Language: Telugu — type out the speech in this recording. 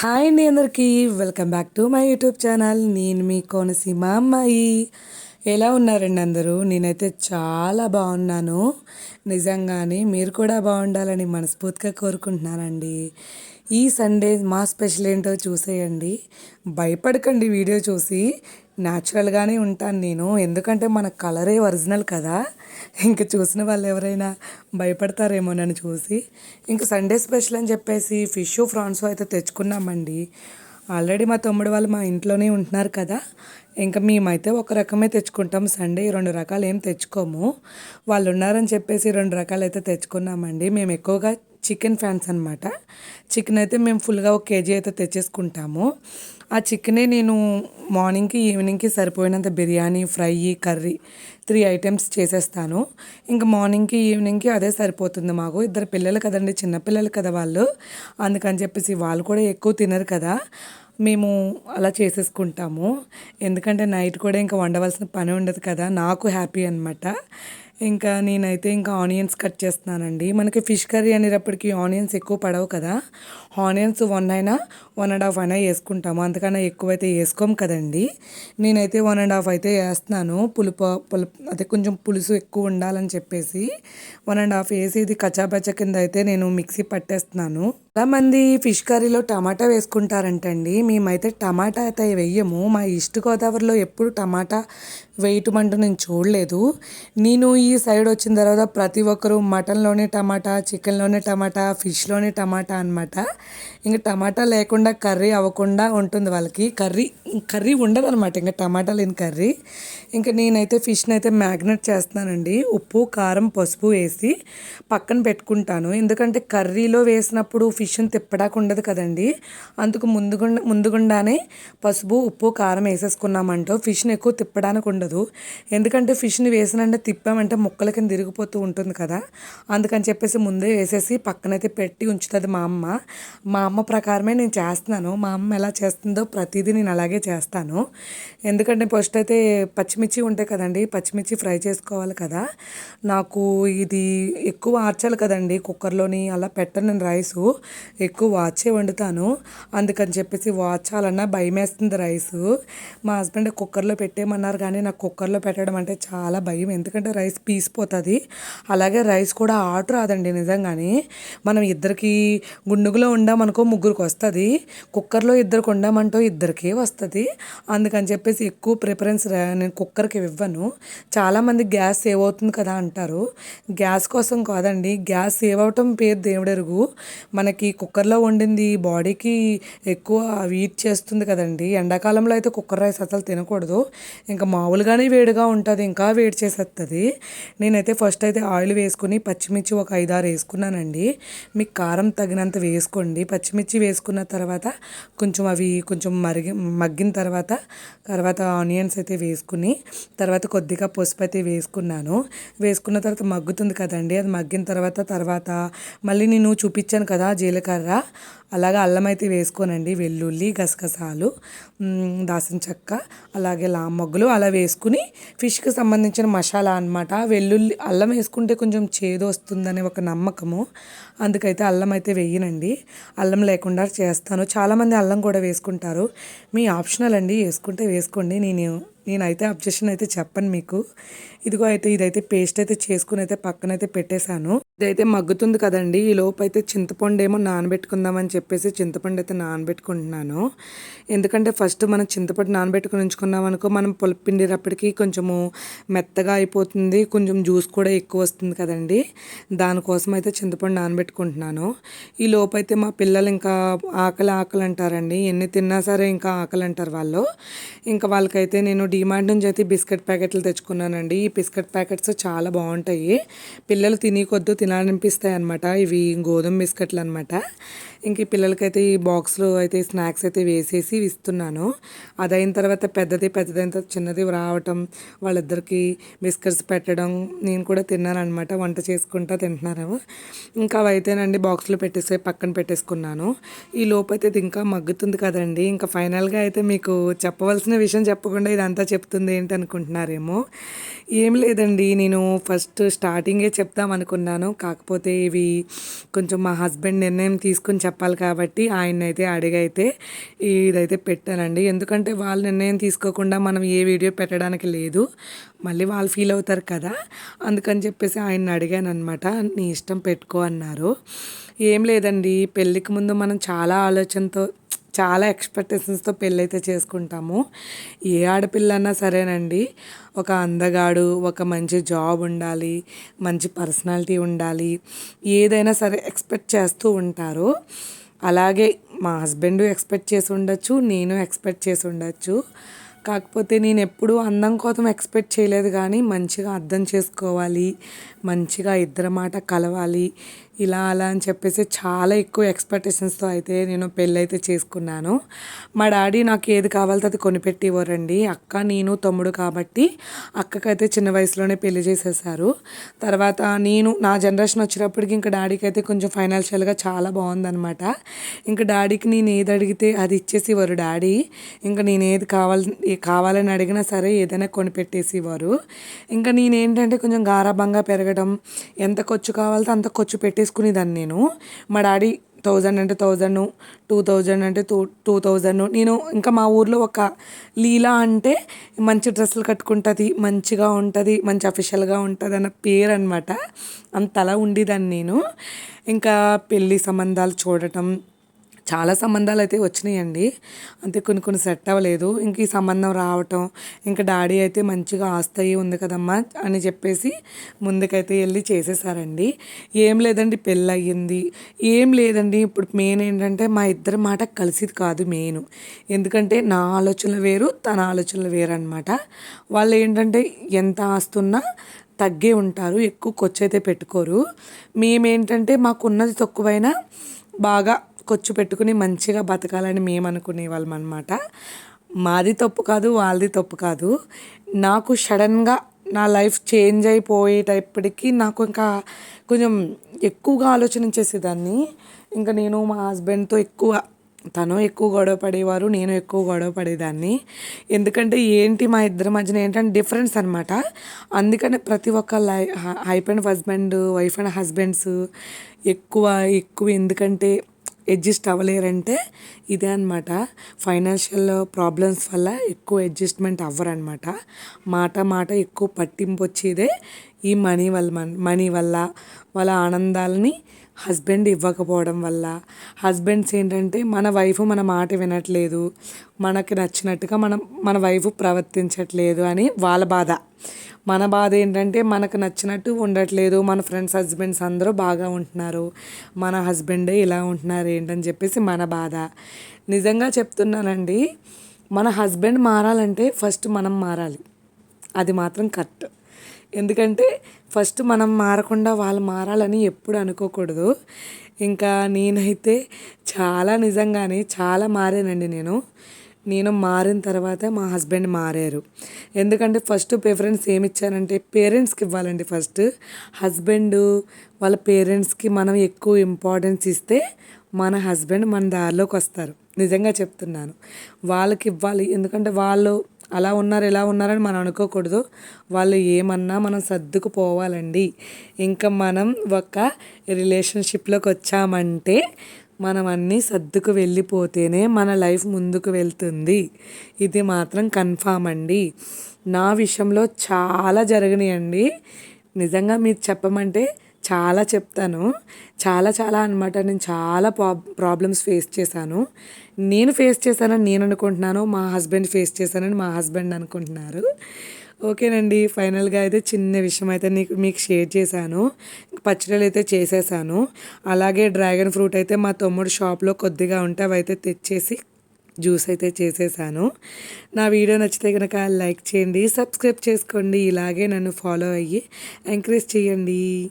హాయ్ అండి అందరికీ. Welcome back to my YouTube channel. నేను మీ కోనసీమ అమ్మాయి. ఎలా ఉన్నారండి అందరూ? నేనైతే చాలా బాగున్నాను. నిజంగానే మీరు కూడా బాగుండాలని మనస్ఫూర్తిగా కోరుకుంటున్నానండి. ఈ సండే మా స్పెషల్ ఏంటో చూసేయండి. భయపడకండి వీడియో చూసి. న్యాచురల్గానే ఉంటాను నేను. ఎందుకంటే మన కలరే ఒరిజినల్ కదా. ఇంక చూసిన వాళ్ళు ఎవరైనా భయపడతారేమో నన్ను చూసి. ఇంక సండే స్పెషల్ అని చెప్పేసి ఫిష్ ఫ్రాన్స్ అయితే తెచ్చుకున్నామండి. ఆల్రెడీ మా తమ్ముడు వాళ్ళు మా ఇంట్లోనే ఉంటున్నారు కదా. ఇంకా మేమైతే ఒక రకమే తెచ్చుకుంటాం. సండే రెండు రకాలు ఏం తెచ్చుకోము. వాళ్ళు ఉన్నారని చెప్పేసి రెండు రకాలు అయితే తెచ్చుకున్నామండి. మేము ఎక్కువగా చికెన్ ఫ్యాన్స్ అనమాట చికెన్ అయితే మేము ఫుల్గా ఒక కేజీ అయితే తెచ్చేసుకుంటాము. ఆ చికెనే నేను మార్నింగ్కి ఈవినింగ్కి సరిపోయినంత biryani fry curry three items చేసేస్తాను. ఇంకా మార్నింగ్కి ఈవినింగ్కి అదే సరిపోతుంది మాకు. ఇద్దరు పిల్లలు కదండి చిన్నపిల్లలు కదా వాళ్ళు. అందుకని చెప్పేసి వాళ్ళు కూడా ఎక్కువ తినరు కదా. మేము అలా చేసేసుకుంటాము. ఎందుకంటే నైట్ కూడా ఇంకా వండవలసిన పని ఉండదు కదా. నాకు హ్యాపీ అనమాట ఇంకా నేనైతే ఇంకా ఆనియన్స్ కట్ చేస్తున్నానండి. మనకి ఫిష్ కర్రీ అనేటప్పటికి ఆనియన్స్ ఎక్కువ పడవు కదా. ఆనియన్స్ వన్ అయినా వన్ అండ్ హాఫ్ అయినా వేసుకుంటాము. అంతకన్నా ఎక్కువైతే వేసుకోము కదండి. నేనైతే వన్ అండ్ హాఫ్ అయితే వేస్తున్నాను. పులుపు పులుపు అదే కొంచెం పులుసు ఎక్కువ ఉండాలని చెప్పేసి వన్ అండ్ హాఫ్ వేసి ఇది కచాబచ్చ కింద అయితే నేను మిక్సీ పట్టేస్తున్నాను. చాలామంది ఫిష్ కర్రీలో టమాటా వేసుకుంటారంటండి. మేమైతే టమాటా అయితే వెయ్యము మా ఈస్ట్ గోదావరిలో ఎప్పుడు టమాటా వేయటం అంటూ నేను చూడలేదు. నేను ఈ సైడ్ వచ్చిన తర్వాత ప్రతి ఒక్కరు మటన్లోనే టమాటా చికెన్లోనే టమాటా ఫిష్లోనే టమాటా అనమాట ఇంకా టమాటా లేకుండా కర్రీ అవ్వకుండా ఉంటుంది వాళ్ళకి. కర్రీ కర్రీ ఉండదు అనమాట ఇంకా టమాటా లేని కర్రీ. ఇంకా నేనైతే ఫిష్ని అయితే మ్యాగ్నెట్ చేస్తున్నానండి. ఉప్పు కారం పసుపు వేసి పక్కన పెట్టుకుంటాను. ఎందుకంటే కర్రీలో వేసినప్పుడు ఫిష్ని తిప్పడానికి ఉండదు కదండి. అందుకు ముందుగుండా ముందుగుండానే పసుపు ఉప్పు కారం వేసేసుకున్నామంటూ ఫిష్ని ఎక్కువ తిప్పడానికి ఉండదు. ఎందుకంటే ఫిష్ని వేసినంటే తిప్పామంటే ముక్కల కింద తిరిగిపోతూ ఉంటుంది కదా. అందుకని చెప్పేసి ముందే వేసేసి పక్కనైతే పెట్టి ఉంచుతుంది మా అమ్మ. మా అమ్మ ప్రకారమే నేను చేస్తున్నాను. మా అమ్మ ఎలా చేస్తుందో ప్రతిదీ నేను అలాగే చేస్తాను. ఎందుకంటే ఫస్ట్ అయితే పచ్చిమిర్చి ఉంటాయి కదండి పచ్చిమిర్చి ఫ్రై చేసుకోవాలి కదా. నాకు ఇది ఎక్కువ ఆర్చాలి కదండి కుక్కర్లోని అలా పెట్టను నేను రైసు. ఎక్కువ వాచే వండుతాను. అందుకని చెప్పేసి వాచాలన్నా భయం వేస్తుంది రైసు. మా హస్బెండ్ కుక్కర్లో పెట్టేయమన్నారు కానీ నాకు కుక్కర్లో పెట్టడం అంటే చాలా భయం. ఎందుకంటే రైస్ పీసిపోతుంది అలాగే రైస్ కూడా ఆర్డర్ రాదండి నిజంగానే. మనం ఇద్దరికి గుండుగులో ఉండామనుకో ముగ్గురికి వస్తుంది. కుక్కర్లో ఇద్దరికి ఉండమంటూ ఇద్దరికే వస్తుంది. అందుకని చెప్పేసి ఎక్కువ ప్రిఫరెన్స్ నేను కుక్కర్కి ఇవ్వను. చాలామంది గ్యాస్ సేవ్ అవుతుంది కదా అంటారు. గ్యాస్ కోసం కాదండి గ్యాస్ సేవ్ అవటం పేరు దేవుడెరుగు. మనకి కుక్కర్లో వండింది బాడీకి ఎక్కువ వీట్ చేస్తుంది కదండి. ఎండాకాలంలో అయితే కుక్కర్ రైస్ అసలు తినకూడదు. ఇంకా మామూలుగానే వేడిగా ఉంటుంది ఇంకా వేడి చేసేస్తుంది నేనైతే ఫస్ట్ అయితే ఆయిల్ వేసుకుని పచ్చిమిర్చి ఒక ఐదారు వేసుకున్నానండి. మీకు కారం తగినంత వేసుకోండి. పచ్చిమిర్చి వేసుకున్న తర్వాత కొంచెం అవి కొంచెం మరిగి మగ్గిన తర్వాత తర్వాత ఆనియన్స్ అయితే వేసుకుని తర్వాత కొద్దిగా పసుపు అయితే వేసుకున్నాను. వేసుకున్న తర్వాత మగ్గుతుంది కదండి అది మగ్గిన తర్వాత తర్వాత మళ్ళీ నేను చూపించాను కదా జీలకర్ర. అలాగే అల్లం అయితే వేసుకోనండి వెల్లుల్లి గసగసాలు దాసిన చెక్క అలాగే లామ్మగ్గులు అలా వేసుకుని ఫిష్కి సంబంధించిన మసాలా అనమాట వెల్లుల్లి అల్లం వేసుకుంటే కొంచెం చేదు వస్తుందనే ఒక నమ్మకము. అందుకైతే అల్లం అయితే వేయనండి. అల్లం లేకుండా చేస్తాను. చాలామంది అల్లం కూడా వేసుకుంటారు. మీ ఆప్షనల్ అండి వేసుకుంటే వేసుకోండి. నేను నేనైతే అబ్జెక్షన్ అయితే చెప్పను మీకు. ఇదిగో అయితే ఇదైతే పేస్ట్ అయితే చేసుకుని అయితే పక్కనైతే పెట్టేశాను. ఇదైతే మగ్గుతుంది కదండి. ఈ లోపు అయితే చింతపండు ఏమో నానబెట్టుకుందామని చెప్పేసి చింతపండు అయితే నానబెట్టుకుంటున్నాను. ఎందుకంటే ఫస్ట్ మనం చింతపండు నానబెట్టుకుని ఉంచుకున్నాం అనుకో మనం పులుపు కొంచెము మెత్తగా అయిపోతుంది కొంచెం జ్యూస్ కూడా ఎక్కువ వస్తుంది కదండి. దానికోసం అయితే చింతపండు నానబెట్టుకుంటున్నాను. ఈ లోపు అయితే మా పిల్లలు ఇంకా ఆకలి ఆకలి అంటారండి. ఎన్ని తిన్నా సరే ఇంకా ఆకలి అంటారు వాళ్ళు. ఇంకా వాళ్ళకైతే నేను డిమాండ్ నుంచి అయితే బిస్కెట్ ప్యాకెట్లు తెచ్చుకున్నానండి. ఈ బిస్కెట్ ప్యాకెట్స్ చాలా బాగుంటాయి. పిల్లలు తిని కొద్దు తినాలనిపిస్తాయి అనమాట ఇవి గోధుమ బిస్కెట్లు అనమాట ఇంక పిల్లలకైతే ఈ బాక్స్లో అయితే స్నాక్స్ అయితే వేసేసి ఇస్తున్నాను. అదైన తర్వాత పెద్దది పెద్దదైన తర్వాత చిన్నది రావటం వాళ్ళిద్దరికి బిస్కెట్స్ పెట్టడం నేను కూడా తిన్నాను అనమాట వంట చేసుకుంటా తింటున్నారు. ఇంకా అవైతేనండి బాక్స్లో పెట్టేసి పక్కన పెట్టేసుకున్నాను. ఈ లోపు అయితే ఇది ఇంకా మగ్గుతుంది కదండి. ఇంకా ఫైనల్గా అయితే మీకు చెప్పవలసిన విషయం చెప్పకుండా ఇదంతా చెప్తుంది ఏంటి అనుకుంటున్నారేమో. ఏం లేదండి. నేను ఫస్ట్ స్టార్టింగే చెప్తాం అనుకున్నాను. కాకపోతే ఇవి కొంచెం మా హస్బెండ్ నిర్ణయం తీసుకుని చెప్పాలి కాబట్టి ఆయన అయితే అడిగైతే ఇదైతే పెట్టానండి ఎందుకంటే వాళ్ళు నిర్ణయం తీసుకోకుండా మనం ఏ వీడియో పెట్టడానికి లేదు. మళ్ళీ వాళ్ళు ఫీల్ అవుతారు కదా. అందుకని చెప్పేసి ఆయన అడిగాను అనమాట నీ ఇష్టం పెట్టుకో అన్నారు. ఏం లేదండి పెళ్ళికి ముందు మనం చాలా ఆలోచనతో చాలా ఎక్స్పెక్టేషన్స్తో పెళ్ళైతే చేసుకుంటాము. ఏ ఆడపిల్లన్నా సరేనండి ఒక అందగాడు ఒక మంచి జాబ్ ఉండాలి మంచి పర్సనాలిటీ ఉండాలి ఏదైనా సరే ఎక్స్పెక్ట్ చేస్తూ ఉంటారు. అలాగే మా హస్బెండ్ ఎక్స్పెక్ట్ చేసి ఉండొచ్చు నేను ఎక్స్పెక్ట్ చేసి ఉండొచ్చు. కాకపోతే నేను ఎప్పుడూ అందం కోసం ఎక్స్పెక్ట్ చేయలేదు కానీ మంచిగా అర్థం చేసుకోవాలి మంచిగా ఇద్దరి మాట కలవాలి ఇలా అలా అని చెప్పేసి చాలా ఎక్కువ ఎక్స్పెక్టేషన్స్తో అయితే నేను పెళ్ళైతే చేసుకున్నాను. మా డాడీ నాకు ఏది కావాలో అది కొనిపెట్టేవారండి. అక్క నేను తమ్ముడు కాబట్టి అక్కకైతే చిన్న వయసులోనే పెళ్ళి చేసేసారు. తర్వాత నేను నా జనరేషన్ వచ్చేటప్పటికి ఇంకా డాడీకి అయితే కొంచెం ఫైనాన్షియల్గా చాలా బాగుందనమాట ఇంకా డాడీకి నేను ఏది అడిగితే అది ఇచ్చేసేవారు డాడీ. ఇంకా నేను ఏది కావాలి కావాలని అడిగినా సరే ఏదైనా కొనిపెట్టేసేవారు. ఇంకా నేనేంటంటే కొంచెం గారాభంగా పెరగడం ఎంత ఖర్చు కావాలో అంత ఖర్చు పెట్టేసి చేసుకునేదాన్ని నేను. మా డాడీ థౌజండ్ అంటే థౌజండ్ టూ థౌజండ్ అంటే టూ టూ థౌజండ్. నేను ఇంకా మా ఊర్లో ఒక లీలా అంటే మంచి డ్రెస్సులు కట్టుకుంటుంది మంచిగా ఉంటుంది మంచి అఫీషియల్గా ఉంటుంది అన్న పేరు అనమాట అంతలా ఉండేదాన్ని నేను. ఇంకా పెళ్ళి సంబంధాలు చూడటం చాలా సంబంధాలు అయితే వచ్చినాయండి. అంతే కొన్ని కొన్ని సెట్ అవ్వలేదు. ఇంక ఈ సంబంధం రావటం ఇంకా డాడీ అయితే మంచిగా ఆస్తాయి ఉంది కదమ్మా అని చెప్పేసి ముందుకైతే వెళ్ళి చేసేసారండి. ఏం లేదండి పెళ్ళి అయ్యింది. ఏం లేదండి ఇప్పుడు మెయిన్ ఏంటంటే మా ఇద్దరి మాట కలిసిది కాదు మెయిన్. ఎందుకంటే నా ఆలోచనలు వేరు తన ఆలోచనలు వేరు అనమాట వాళ్ళు ఏంటంటే ఎంత ఆస్తున్నా తగ్గే ఉంటారు ఎక్కువ ఖర్చు అయితే పెట్టుకోరు. మేమేంటంటే మాకున్నది తక్కువైనా బాగా ఖర్చు పెట్టుకుని మంచిగా బతకాలని మేము అనుకునే వాళ్ళం అనమాట మాది తప్పు కాదు వాళ్ళది తప్పు కాదు. నాకు సడన్గా నా లైఫ్ చేంజ్ అయిపోయేటప్పటికి నాకు ఇంకా కొంచెం ఎక్కువగా ఆలోచన చేసేదాన్ని ఇంకా నేను మా హస్బెండ్తో ఎక్కువ తను ఎక్కువ గొడవ పడేవారు నేను ఎక్కువ గొడవ పడేదాన్ని. ఎందుకంటే ఏంటి మా ఇద్దరి మధ్యన ఏంటంటే డిఫరెన్స్ అనమాట అందుకనే ప్రతి ఒక్క లై half and husband wife and husbands ఎక్కువ ఎక్కువ ఎందుకంటే అడ్జస్ట్ అవ్వలేరంటే ఇదే అనమాట ఫైనాన్షియల్ ప్రాబ్లమ్స్ వల్ల ఎక్కువ అడ్జస్ట్మెంట్ అవ్వరనమాట మాట మాట ఎక్కువ పట్టింపు వచ్చేదే ఈ మనీ వల్ల మనీ వల్ల వాళ్ళ ఆనందాలని హస్బెండ్ ఇవ్వకపోవడం వల్ల. హస్బెండ్స్ ఏంటంటే మన వైఫ్ మన మాట వినట్లేదు. మనకి నచ్చినట్టుగా మనం మన వైఫ్ ప్రవర్తించట్లేదు అని వాళ్ళ బాధ. మన బాధ ఏంటంటే మనకు నచ్చినట్టు ఉండట్లేదు. మన ఫ్రెండ్స్ హస్బెండ్స్ అందరూ బాగా ఉంటున్నారు. మన హస్బెండే ఇలా ఉంటున్నారు ఏంటని చెప్పేసి మన బాధ. నిజంగా చెప్తున్నానండి మన హస్బెండ్ మారాలంటే ఫస్ట్ మనం మారాలి. అది మాత్రం కరెక్ట్. ఎందుకంటే ఫస్ట్ మనం మారకుండా వాళ్ళు మారాలని ఎప్పుడు అనుకోకూడదు. ఇంకా నేనైతే చాలా నిజంగానే చాలా మారానండి నేను. నేను మారిన తర్వాత మా హస్బెండ్ మారారు. ఎందుకంటే ఫస్ట్ ప్రిఫరెన్స్ ఏమి ఇచ్చానంటే పేరెంట్స్కి ఇవ్వాలండి ఫస్ట్. హస్బెండ్ వాళ్ళ పేరెంట్స్కి మనం ఎక్కువ ఇంపార్టెన్స్ ఇస్తే మన హస్బెండ్ మన దారిలోకి వస్తారు. నిజంగా చెప్తున్నాను. వాళ్ళకి ఇవ్వాలి. ఎందుకంటే వాళ్ళు అలా ఉన్నారు ఎలా ఉన్నారని మనం అనుకోకూడదు. వాళ్ళు ఏమన్నా మనం సర్దుకుపోవాలండి. ఇంకా మనం ఒక రిలేషన్షిప్లోకి వచ్చామంటే మనం అన్నీ సర్దుకు వెళ్ళిపోతేనే మన లైఫ్ ముందుకు వెళ్తుంది. ఇది మాత్రం కన్ఫామ్ అండి. నా విషయంలో చాలా జరిగినాయండి. నిజంగా మీరు చెప్పమంటే చాలా చెప్తాను. చాలా చాలా అనమాట నేను చాలా ప్రాబ్లమ్స్ ఫేస్ చేశాను. నేను ఫేస్ చేశానని నేను అనుకుంటున్నాను మా హస్బెండ్ ఫేస్ చేశానని మా హస్బెండ్ అనుకుంటున్నారు. ఓకేనండి ఫైనల్గా అయితే చిన్న విషయం అయితే నీకు మీకు షేర్ చేశాను. పచ్చడిలు అయితే చేసేసాను. అలాగే డ్రాగన్ ఫ్రూట్ అయితే మా తమ్ముడు షాప్లో కొద్దిగా ఉంటే అవి అయితే తెచ్చేసి జ్యూస్ అయితే చేసేసాను. నా వీడియో నచ్చితే కనుక లైక్ చేయండి సబ్స్క్రైబ్ చేసుకోండి ఇలాగే నన్ను ఫాలో అయ్యి ఎంకరేజ్ చేయండి.